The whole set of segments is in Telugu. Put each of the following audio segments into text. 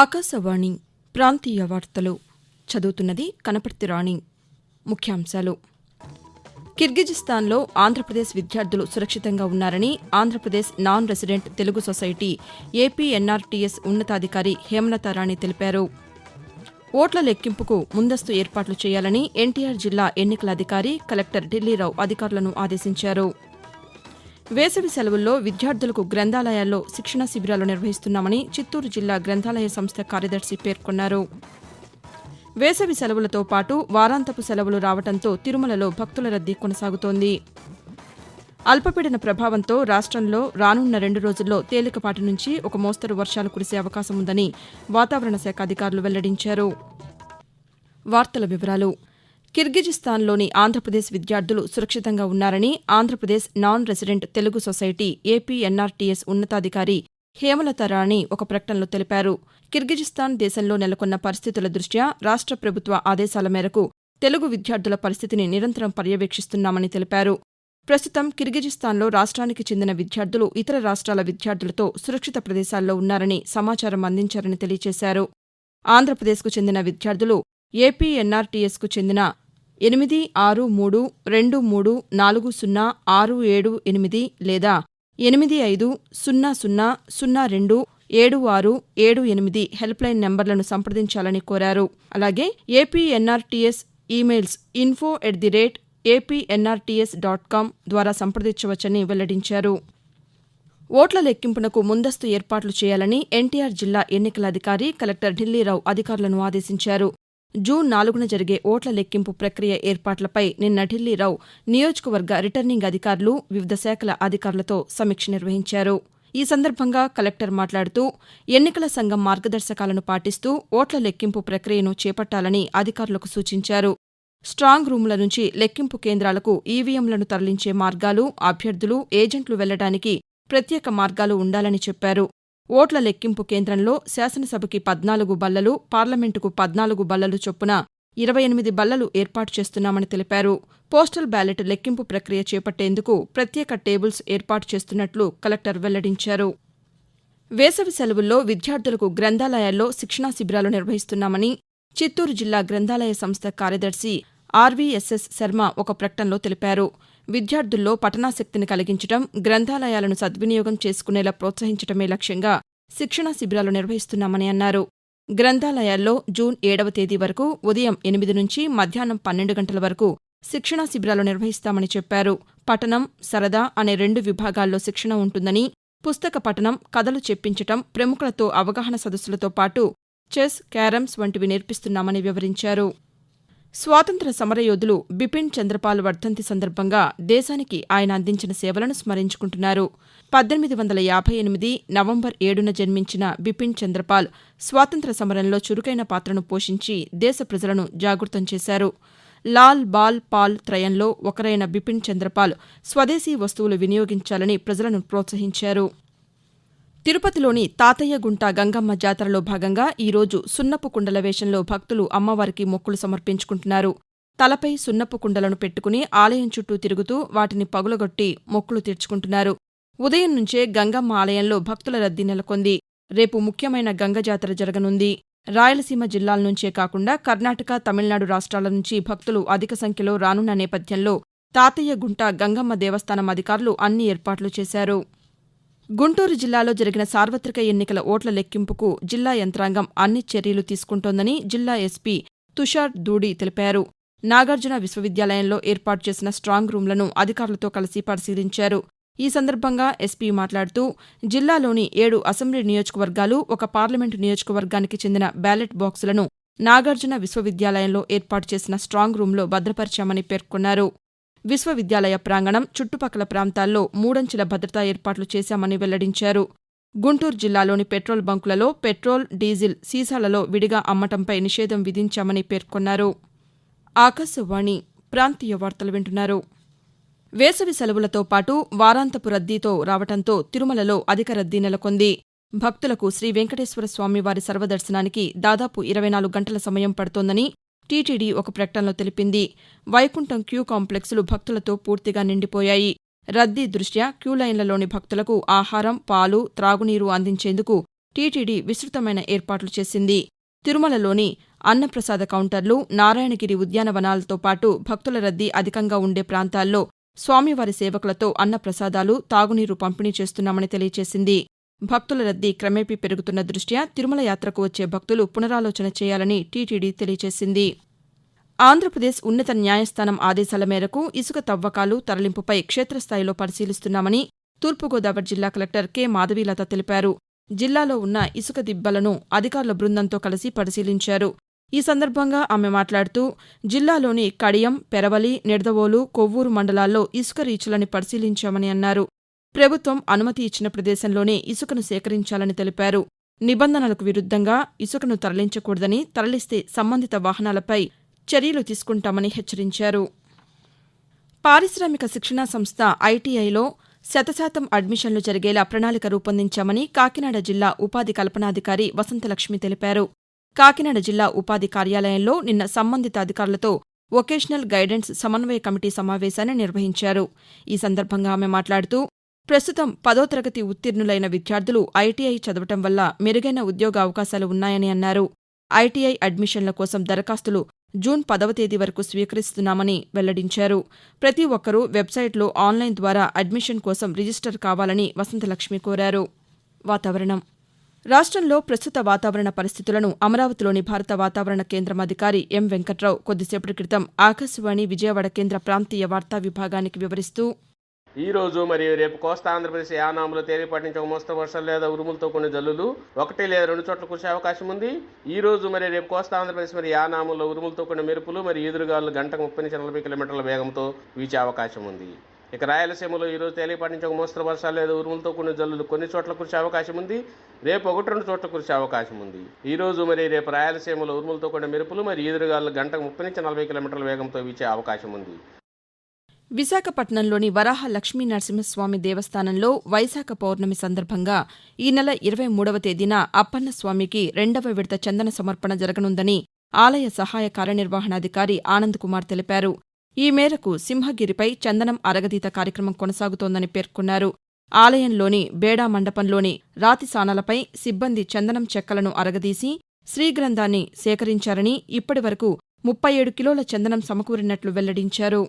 ఆకాశవాణి ప్రాంతీయ వార్తలు. చదువుతున్నది కనపర్తి రాణి. ముఖ్యాంశాలు. కిర్గిజిస్తాన్లో ఆంధ్రప్రదేశ్ విద్యార్థులు సురక్షితంగా ఉన్నారని Andhra Pradesh non resident Telugu society APNRTS ఉన్నతాధికారి హేమలతా రాణి తెలిపారు. ఓట్ల లెక్కింపుకు ముందస్తు ఏర్పాట్లు చేయాలని ఎన్టీఆర్ జిల్లా ఎన్నికల అధికారి కలెక్టర్ ఢిల్లీరావు అధికారులను ఆదేశించారు. వేసవి సెలవుల్లో విద్యార్థులకు గ్రంథాలయాల్లో శిక్షణా శిబిరాలు నిర్వహిస్తున్నామని చిత్తూరు జిల్లా గ్రంథాలయ సంస్థ కార్యదర్శి పేర్కొన్నారు. వేసవి సెలవులతో పాటు వారాంతపు సెలవులు రావడంతో తిరుమలలో భక్తుల రద్దీ కొనసాగుతోంది. అల్పపీడన ప్రభావంతో రాష్టంలో రానున్న రెండు రోజుల్లో తేలికపాటి నుంచి ఒక మోస్తరు వర్షాలు కురిసే అవకాశం ఉందని వాతావరణ శాఖ అధికారులు వెల్లడించారు. వార్తల వివరాలు కిర్గిజిస్తాన్లోని ఆంధ్రప్రదేశ్ విద్యార్థులు సురక్షితంగా ఉన్నారని Andhra Pradesh non resident Telugu society APNRTS ఉన్నతాధికారి హేమలత రాణి ఒక ప్రకటనలో తెలిపారు. కిర్గిజిస్తాన్ దేశంలో నెలకొన్న పరిస్థితుల దృష్ట్యా రాష్ట ప్రభుత్వ ఆదేశాల మేరకు తెలుగు విద్యార్థుల పరిస్థితిని నిరంతరం పర్యవేక్షిస్తున్నామని తెలిపారు. ప్రస్తుతం కిర్గిజిస్తాన్లో రాష్ట్రానికి చెందిన విద్యార్థులు ఇతర రాష్ట్రాల విద్యార్థులతో సురక్షిత ప్రదేశాల్లో ఉన్నారని సమాచారం అందించారని తెలియజేశారు ఆంధ్రప్రదేశ్కు చెందిన విద్యార్థులు ఏపీఎన్ఆర్టీఎస్కు చెందిన ఎనిమిది ఆరు మూడు రెండు మూడు నాలుగు సున్నా ఆరు ఏడు ఎనిమిది లేదా ఎనిమిది ఐదు సున్నా సున్నా సున్నా రెండు ఏడు ఆరు ఏడు ఎనిమిది హెల్ప్లైన్ నెంబర్లను సంప్రదించాలని కోరారు. అలాగే APNRTS emails info at the rate APNRTS dot com ద్వారా సంప్రదించవచ్చని వెల్లడించారు. ఓట్ల లెక్కింపునకు ముందస్తు ఏర్పాట్లు చేయాలని ఎన్టీఆర్ జిల్లా ఎన్నికల అధికారి కలెక్టర్ ఢిల్లీరావు అధికారులను ఆదేశించారు. జూన్ నాలుగున జరిగే ఓట్ల లెక్కింపు ప్రక్రియ ఏర్పాట్లపై నిన్న ఢిల్లీరావు నియోజకవర్గ రిటర్నింగ్ అధికారులు వివిధ శాఖల అధికారులతో సమీక్ష నిర్వహించారు. ఈ సందర్భంగా కలెక్టర్ మాట్లాడుతూ ఎన్నికల సంఘం మార్గదర్శకాలను పాటిస్తూ ఓట్ల లెక్కింపు ప్రక్రియను చేపట్టాలని అధికారులకు సూచించారు. స్ట్రాంగ్ రూముల నుంచి లెక్కింపు కేంద్రాలకు ఈవీఎంలను తరలించే మార్గాలు అభ్యర్థులు ఏజెంట్లు వెళ్ళడానికి ప్రత్యేక మార్గాలు ఉండాలని చెప్పారు. ఓట్ల లెక్కింపు కేంద్రంలో శాసనసభకి పద్నాలుగు బల్లలు పార్లమెంటుకు పద్నాలుగు బల్లలు చొప్పున ఇరవై ఎనిమిది బల్లలు ఏర్పాటు చేస్తున్నామని తెలిపారు. పోస్టల్ బ్యాలెట్ లెక్కింపు ప్రక్రియ చేపట్టేందుకు ప్రత్యేక టేబుల్స్ ఏర్పాటు చేస్తున్నట్లు కలెక్టర్ వెల్లడించారు. వేసవి సెలవుల్లో విద్యార్థులకు గ్రంథాలయాల్లో శిక్షణా శిబిరాలు నిర్వహిస్తున్నామని చిత్తూరు జిల్లా గ్రంథాలయ సంస్థ కార్యదర్శి ఆర్వీఎస్ఎస్ శర్మ ఒక ప్రకటనలో తెలిపారు. విద్యార్థుల్లో పఠనాసక్తిని కలిగించడం గ్రంథాలయాలను సద్వినియోగం చేసుకునేలా ప్రోత్సహించడమే లక్ష్యంగా శిక్షణా శిబిరాలు నిర్వహిస్తున్నామని అన్నారు. గ్రంథాలయాల్లో జూన్ ఏడవ తేదీ వరకు ఉదయం ఎనిమిది నుంచి మధ్యాహ్నం పన్నెండు గంటల వరకు శిక్షణా శిబిరాలు నిర్వహిస్తామని చెప్పారు. పఠనం సరదా అనే రెండు విభాగాల్లో శిక్షణ ఉంటుందని పుస్తక పఠనం కథలు చెప్పించటం ప్రముఖులతో అవగాహన సదస్సులతో పాటు చెస్ క్యారమ్స్ వంటివి నేర్పిస్తున్నామని వివరించారు. స్వాతంత్ర సమరయోధులు బిపిన్ చంద్రపాల్ వర్ధంతి సందర్భంగా దేశానికి ఆయన అందించిన సేవలను స్మరించుకుంటున్నారు. పద్దెనిమిది వందల యాభై ఎనిమిది నవంబర్ ఏడున జన్మించిన బిపిన్ చంద్రపాల్ స్వాతంత్ర సమరంలో చురుకైన పాత్రను పోషించి దేశ ప్రజలను జాగృతం చేశారు. లాల్ బాల్ పాల్ త్రయంలో ఒకరైన బిపిన్ చంద్రపాల్ స్వదేశీ వస్తువులు వినియోగించాలని ప్రజలను ప్రోత్సహించారు. తిరుపతిలోని తాతయ్యగుంట గంగమ్మ జాతరలో భాగంగా ఈరోజు సున్నపు కుండల వేషంలో భక్తులు అమ్మవారికి మొక్కులు సమర్పించుకుంటున్నారు. తలపై సున్నపు కుండలను పెట్టుకుని ఆలయం చుట్టూ తిరుగుతూ వాటిని పగులగొట్టి మొక్కులు తీర్చుకుంటున్నారు. ఉదయం నుంచే గంగమ్మ ఆలయంలో భక్తుల రద్దీ నెలకొంది. రేపు ముఖ్యమైన గంగ జాతర జరగనుంది. రాయలసీమ జిల్లాల నుంచే కాకుండా కర్ణాటక తమిళనాడు రాష్ట్రాల నుంచి భక్తులు అధిక సంఖ్యలో రానున్న నేపథ్యంలో తాతయ్యగుంట గంగమ్మ దేవస్థానం అధికారులు అన్ని ఏర్పాట్లు చేశారు. గుంటూరు జిల్లాలో జరిగిన సార్వత్రిక ఎన్నికల ఓట్ల లెక్కింపుకు జిల్లా యంత్రాంగం అన్ని చర్యలు తీసుకుంటోందని జిల్లా ఎస్పీ తుషార్ దూడి తెలిపారు. నాగార్జున విశ్వవిద్యాలయంలో ఏర్పాటు చేసిన స్ట్రాంగ్ రూంలను అధికారులతో కలిసి పరిశీలించారు. ఈ సందర్భంగా ఎస్పీ మాట్లాడుతూ జిల్లాలోని ఏడు అసెంబ్లీ నియోజకవర్గాలు ఒక పార్లమెంటు నియోజకవర్గానికి చెందిన బ్యాలెట్ బాక్సులను నాగార్జున విశ్వవిద్యాలయంలో ఏర్పాటు చేసిన స్ట్రాంగ్ రూంలో భద్రపరిచామని పేర్కొన్నారు. విశ్వవిద్యాలయ ప్రాంగణం చుట్టుపక్కల ప్రాంతాల్లో మూడంచెల భద్రతా ఏర్పాట్లు చేశామని వెల్లడించారు. గుంటూరు జిల్లాలోని పెట్రోల్ బంకులలో పెట్రోల్ డీజిల్ సీసాలలో విడిగా అమ్మటంపై నిషేధం విధించామని పేర్కొన్నారు. ఆకాశవాణి ప్రాంతీయ వార్తలు వింటున్నారు. వేసవి సెలవులతో పాటు వారాంతపు రద్దీతో రావడంతో తిరుమలలో అధిక రద్దీ నెలకొంది. భక్తులకు శ్రీ వెంకటేశ్వర స్వామి వారి సర్వదర్శనానికి దాదాపు ఇరవై నాలుగు గంటల సమయం పడుతోందని టీటీడీ ఒక ప్రకటనలో తెలిపింది. వైకుంఠం క్యూ కాంప్లెక్స్లు భక్తులతో పూర్తిగా నిండిపోయాయి. రద్దీ దృష్ట్యా క్యూలైన్లలోని భక్తులకు ఆహారం పాలు త్రాగునీరు అందించేందుకు టీటీడీ విస్తృతమైన ఏర్పాట్లు చేసింది. తిరుమలలోని అన్నప్రసాద కౌంటర్లు నారాయణగిరి ఉద్యానవనాలతో పాటు భక్తుల రద్దీ అధికంగా ఉండే ప్రాంతాల్లో స్వామివారి సేవకులతో అన్నప్రసాదాలు తాగునీరు పంపిణీ చేస్తున్నామని తెలియజేసింది భక్తుల రద్దీ క్రమేపీ పెరుగుతున్న దృష్ట్యా తిరుమల యాత్రకు వచ్చే భక్తులు పునరాలోచన చేయాలని టీటీడీ తెలియజేసింది. ఆంధ్రప్రదేశ్ ఉన్నత న్యాయస్థానం ఆదేశాల మేరకు ఇసుక తవ్వకాలు తరలింపుపై క్షేత్రస్థాయిలో పరిశీలిస్తున్నామని తూర్పుగోదావరి జిల్లా కలెక్టర్ కె. మాధవీలత తెలిపారు. జిల్లాలో ఉన్న ఇసుక దిబ్బలను అధికారుల బృందంతో కలిసి పరిశీలించారు. ఈ సందర్భంగా ఆమె మాట్లాడుతూ జిల్లాలోని కడియం పెరవలి నిడదవోలు కొవ్వూరు మండలాల్లో ఇసుక రీచులని పరిశీలించామని అన్నారు. ప్రభుత్వం అనుమతి ఇచ్చిన ప్రదేశంలోనే ఇసుకను సేకరించాలని తెలిపారు. నిబంధనలకు విరుద్ధంగా ఇసుకను తరలించకూడదని తరలిస్తే సంబంధిత వాహనాలపై చర్యలు తీసుకుంటామని హెచ్చరించారు. పారిశ్రామిక శిక్షణా సంస్థ ఐటీఐలో శతశాతం అడ్మిషన్లు జరిగేలా ప్రణాళిక రూపొందించామని కాకినాడ జిల్లా ఉపాధి కల్పనాధికారి వసంతలక్ష్మి తెలిపారు. కాకినాడ జిల్లా ఉపాధి కార్యాలయంలో నిన్న సంబంధిత అధికారులతో వొకేషనల్ గైడెన్స్ సమన్వయ కమిటీ సమావేశాన్ని నిర్వహించారు. ఈ సందర్భంగా ఆమె మాట్లాడుతూ ప్రస్తుతం పదో తరగతి ఉత్తీర్ణులైన విద్యార్థులు ఐటీఐ చదవటం వల్ల మెరుగైన ఉద్యోగ అవకాశాలు ఉన్నాయని అన్నారు. ఐటీఐ అడ్మిషన్ల కోసం దరఖాస్తులు జూన్ పదవ తేదీ వరకు స్వీకరిస్తున్నామని వెల్లడించారు. ప్రతి ఒక్కరూ వెబ్సైట్లో ఆన్లైన్ ద్వారా అడ్మిషన్ కోసం రిజిస్టర్ కావాలని వసంతలక్ష్మి కోరారు. వాతావరణం. రాష్ట్రంలో ప్రస్తుత వాతావరణ పరిస్థితులను అమరావతిలోని భారత వాతావరణ కేంద్రం అధికారి ఎం వెంకట్రావు కొద్దిసేపటి క్రితం ఆకాశవాణి విజయవాడ కేంద్ర ప్రాంతీయ వార్తా విభాగానికి వివరిస్తూ ఈరోజు మరియు రేపు కోస్తా ఆంధ్రప్రదేశ్ యానాములో తేలిపాటి నుంచి ఒక మోస్తరు వర్షాలు లేదా ఉరుములతో కొన్ని జల్లులు ఒకటి లేదా రెండు చోట్ల కురిసే అవకాశం ఉంది. ఈ రోజు మరియు రేపు కోస్తా ఆంధ్రప్రదేశ్ మరియు యానాములో ఉరుములతో కొన్ని మెరుపులు మరియు ఎదురుగాలు గంటకు ముప్పై నుంచి నలభై కిలోమీటర్ల వేగంతో వీచే అవకాశం ఉంది. ఇక రాయలసీమలో ఈరోజు తేలిపాటి నుంచి ఒక మోస్తరు వర్షాలు లేదా ఉరుములతో కొన్ని జల్లులు కొన్ని చోట్ల కురిసే అవకాశం ఉంది. రేపు ఒకటి రెండు చోట్ల కురిసే అవకాశం ఉంది. ఈ రోజు మరియు రేపు రాయలసీమలో ఉరుములతో కొన్ని మెరుపులు మరియు ఎదురుగాలు గంటకు ముప్పై నుంచి నలభై కిలోమీటర్ల వేగంతో వీచే అవకాశం ఉంది. విశాఖపట్నంలోని వరాహ లక్ష్మీ నరసింహస్వామి దేవస్థానంలో వైశాఖ పౌర్ణమి సందర్భంగా ఈ నెల ఇరవై మూడవ తేదీన అప్పన్నస్వామికి రెండవ విడత చందన సమర్పణ జరగనుందని ఆలయ సహాయ కార్యనిర్వహణాధికారి ఆనంద్ కుమార్ తెలిపారు. ఈ మేరకు సింహగిరిపై చందనం అరగదీత కార్యక్రమం కొనసాగుతోందని పేర్కొన్నారు. ఆలయంలోని బేడా మండపంలోని రాతి సానలపై సిబ్బంది చందనం చెక్కలను అరగదీసి శ్రీగ్రంథాన్ని సేకరించారని ఇప్పటి వరకు ముప్పై ఏడు కిలోల చందనం సమకూరినట్లు వెల్లడించారు.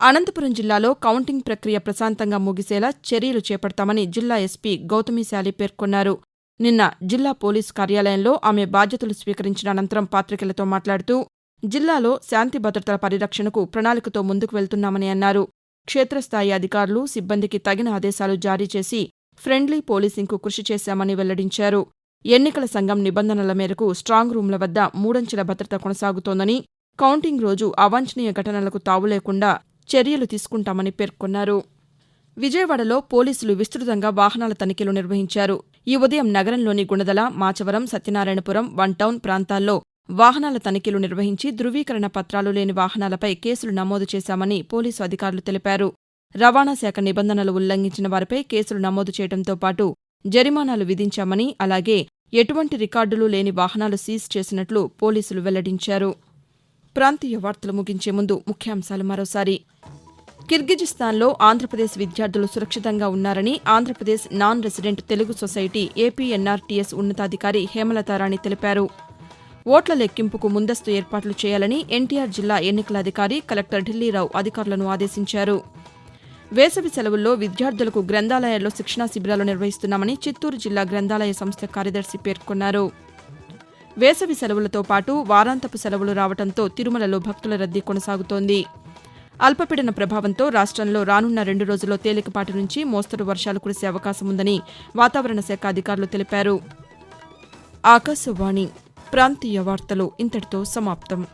అనంతపురం జిల్లాలో కౌంటింగ్ ప్రక్రియ ప్రశాంతంగా ముగిసేలా చర్యలు చేపడతామని జిల్లా ఎస్పీ గౌతమిశాలి పేర్కొన్నారు. నిన్న జిల్లా పోలీసు కార్యాలయంలో ఆమె బాధ్యతలు స్వీకరించిన అనంతరం పాతికేయులతో మాట్లాడుతూ జిల్లాలో శాంతి భద్రతల పరిరక్షణకు ప్రణాళికతో ముందుకు వెళ్తున్నామని అన్నారు. క్షేతస్థాయి అధికారులు సిబ్బందికి తగిన ఆదేశాలు జారీ చేసి ఫ్రెండ్లీ పోలీసింగ్కు కృషి చేశామని వెల్లడించారు. ఎన్నికల సంఘం నిబంధనల మేరకు స్ట్రాంగ్ రూంల వద్ద మూడంచెల భద్రత కొనసాగుతోందని కౌంటింగ్ రోజు అవాంఛనీయ ఘటనలకు తావులేకుండా చర్యలు తీసుకుంటామని పేర్కొన్నారు. విజయవాడలో పోలీసులు విస్తృతంగా వాహనాల తనిఖీలు నిర్వహించారు. ఈ ఉదయం నగరంలోని గుణదల మాచవరం సత్యనారాయణపురం వన్ టౌన్ ప్రాంతాల్లో వాహనాల తనిఖీలు నిర్వహించి ధృవీకరణ పత్రాలు లేని వాహనాలపై కేసులు నమోదు చేశామని పోలీసు అధికారులు తెలిపారు. రవాణా శాఖ నిబంధనలు ఉల్లంఘించిన వారిపై కేసులు నమోదు చేయడంతో పాటు జరిమానాలు విధించామని అలాగే ఎటువంటి రికార్డులు లేని వాహనాలు సీజ్ చేసినట్లు పోలీసులు వెల్లడించారు. ప్రాంతీయ వార్తలు ముగించే ముందు ముఖ్యాంశాలు మరోసారి. కిర్గిజిస్తాన్లో ఆంధ్రప్రదేశ్ విద్యార్థులు సురక్షితంగా ఉన్నారని Andhra Pradesh non resident Telugu society APNRTS ఉన్నతాధికారి హేమలతారాణి తెలిపారు. ఓట్ల లెక్కింపుకు ముందస్తు ఏర్పాట్లు చేయాలని ఎన్టీఆర్ జిల్లా ఎన్నికల అధికారి కలెక్టర్ ఢిల్లీరావు అధికారులను ఆదేశించారు. వేసవి సెలవుల్లో విద్యార్థులకు గ్రంథాలయాల్లో శిక్షణా శిబిరాలు నిర్వహిస్తున్నామని చిత్తూరు జిల్లా గ్రంథాలయ సంస్థ కార్యదర్శి పేర్కొన్నారు. వేసవి సెలవులతో పాటు వారాంతపు సెలవులు రావడంతో తిరుమలలో భక్తుల రద్దీ కొనసాగుతోంది. అల్పపీడన ప్రభావంతో రాష్ట్రంలో రానున్న రెండు రోజుల్లో తేలికపాటి నుంచి మోస్తరు వర్షాలు కురిసే అవకాశం ఉందని వాతావరణ శాఖ అధికారులు తెలిపారు. ఆకాశవాణి ప్రాంతీయ వార్తలు ఇంతటితో సమాప్తం.